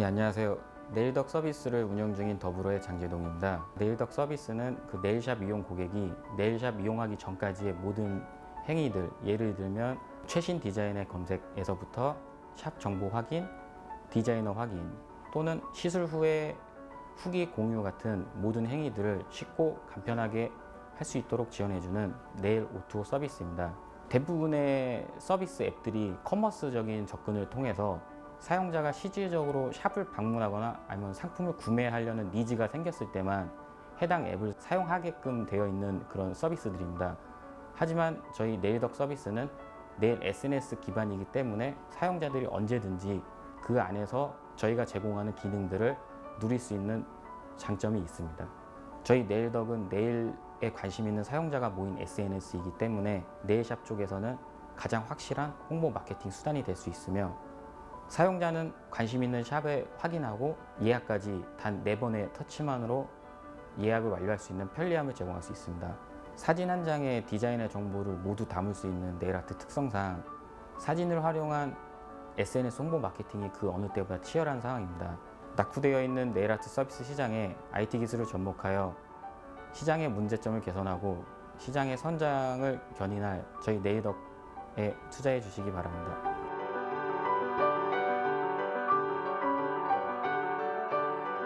예, 안녕하세요. 네일덕 서비스를 운영 중인 더불어의 장재동입니다. 네일덕 서비스는 그 네일샵 이용 고객이 네일샵 이용하기 전까지의 모든 행위들, 예를 들면 최신 디자인의 검색에서부터 샵 정보 확인, 디자이너 확인 또는 시술 후에 후기 공유 같은 모든 행위들을 쉽고 간편하게 할 수 있도록 지원해주는 네일 오토 서비스입니다. 대부분의 서비스 앱들이 커머스적인 접근을 통해서 사용자가 실질적으로 샵을 방문하거나 아니면 상품을 구매하려는 니즈가 생겼을 때만 해당 앱을 사용하게끔 되어 있는 그런 서비스들입니다. 하지만 저희 네일덕 서비스는 네일 SNS 기반이기 때문에 사용자들이 언제든지 그 안에서 저희가 제공하는 기능들을 누릴 수 있는 장점이 있습니다. 저희 네일덕은 네일에 관심 있는 사용자가 모인 SNS이기 때문에 네일샵 쪽에서는 가장 확실한 홍보 마케팅 수단이 될 수 있으며 사용자는 관심 있는 샵을 확인하고 예약까지 단 네번의 터치만으로 예약을 완료할 수 있는 편리함을 제공할 수 있습니다. 사진 한 장의 디자인의 정보를 모두 담을 수 있는 네일아트 특성상 사진을 활용한 SNS 홍보 마케팅이 그 어느 때보다 치열한 상황입니다. 낙후되어 있는 네일아트 서비스 시장에 IT 기술을 접목하여 시장의 문제점을 개선하고 시장의 선장을 견인할 저희 네일덕에 투자해 주시기 바랍니다.